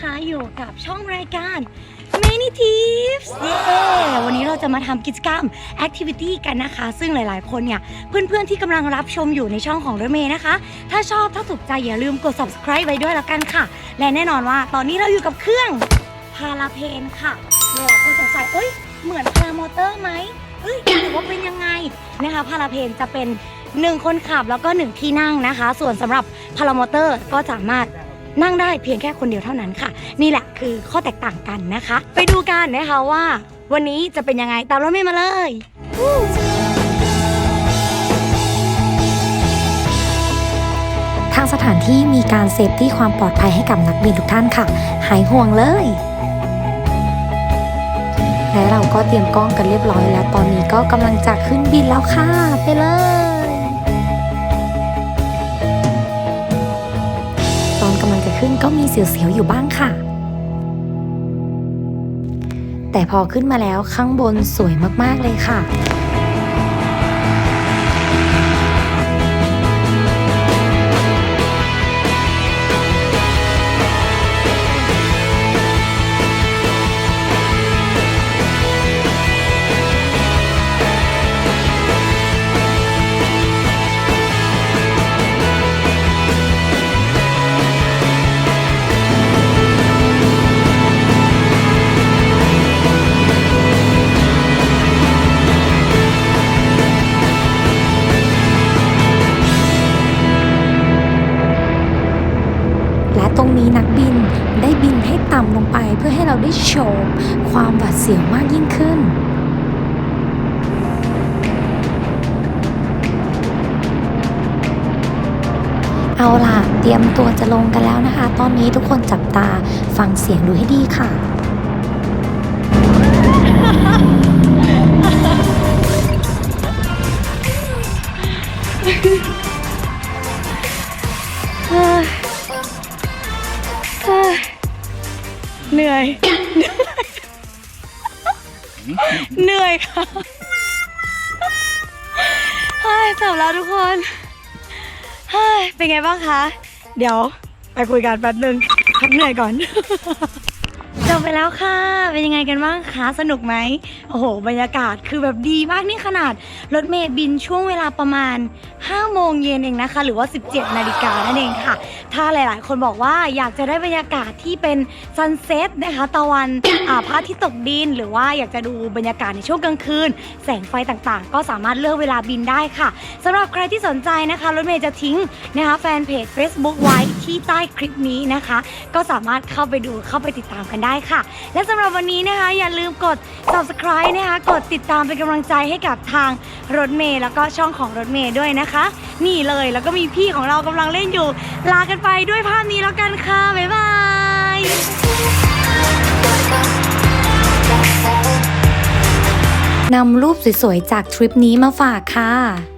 คะ อยู่กับช่องรายการ Many Tips วันนี้เราจะมาทำกิจกรรม Activity กันนะคะ ซึ่งหลายๆ คนเนี่ย เพื่อนๆ ที่กำลังรับชมอยู่ในช่องของรเมนะคะ ถ้าชอบถ้าถูกใจอย่าลืมกด subscribe ไว้ด้วยแล้วกันค่ะ และแน่นอนว่าตอนนี้เราอยู่กับเครื่องพาราเพนค่ะหลายๆคนสงสัยเอ้ยเหมือนพารามอเตอร์ไหมเอ้ยหรือว่าเป็นยังไงนะคะพาราเพนจะเป็นหนึ่งคนขับแล้วก็หนึ่งที่นั่งนะคะ ส่วนสำหรับพารามอเตอร์ก็สามารถ นั่งได้เพียงแค่คนเดียวเท่านั้นค่ะ นี่แหละคือข้อแตกต่างกันนะคะ ไปดูกันนะคะว่า วันนี้จะเป็นยังไงตามรถเมย์มาเลยทางสถานที่มีการเซฟที่ความปลอดภัยให้กับนักบินทุกท่านค่ะ หายห่วงเลย และเราก็เตรียมกล้องกันเรียบร้อยแล้ว ตอนนี้ก็กำลังจะขึ้นบินแล้วค่ะ ไปเลย ขึ้นก็มีเสียวๆอยู่บ้างค่ะ แต่พอขึ้นมาแล้วข้างบนสวยมากๆเลยค่ะ นี้นักบินได้บินให้ต่ำลงไปเพื่อให้เราได้โชว์ความหวาดเสียวมากยิ่งขึ้นเอาล่ะ เตรียมตัวจะลงกันแล้วนะคะ ตอนนี้ทุกคนจับตาฟังเสียงดูให้ดีค่ะเเหนื่อย เหนื่อยค่ะเฮ้ยจบแล้วทุกคนเฮ้ยเป็นไงบ้างคะ เดี๋ยวไปคุยกันแป๊บนึงพักเหนื่อยก่อน จบไปแล้วค่ะ เป็นยังไงกันบ้างคะ สนุกไหม โอ้โห บรรยากาศคือแบบดีมากนี่ขนาด รถเมย์บินช่วงเวลาประมาณ 5 โมงเย็นเองนะคะ หรือว่า 17 นาฬิกานั่นเองค่ะ ถ้าหลาย ๆ คนบอกว่าอยากจะได้บรรยากาศที่เป็นซันเซ็ตนะคะตะวันอาพระอาทิตย์ตกดิน หรือว่าอยากจะดูบรรยากาศในช่วงกลางคืน แสงไฟต่าง ๆ ก็สามารถเลือกเวลาบินได้ค่ะสำหรับใครที่สนใจนะคะ รถเมย์จะทิ้งนะคะแฟนเพจ Facebook ไว้ที่ใต้คลิปนี้นะคะ ก็สามารถเข้าไปดูเข้าไปติดตามกันได้ค่ะ และสำหรับวันนี้นะคะ อย่าลืมกด subscribe นะคะ กดติดตามเป็นกำลังใจให้กับทางรถเมย์แล้วก็ช่องของรถเมย์ด้วยนะคะ นี่เลยแล้วก็มีพี่ของเรากำลังเล่นอยู่ ลากันไปด้วยภาพนี้แล้วกันค่ะ บ๊ายบายนำรูปสวยๆ จากทริปนี้มาฝากค่ะ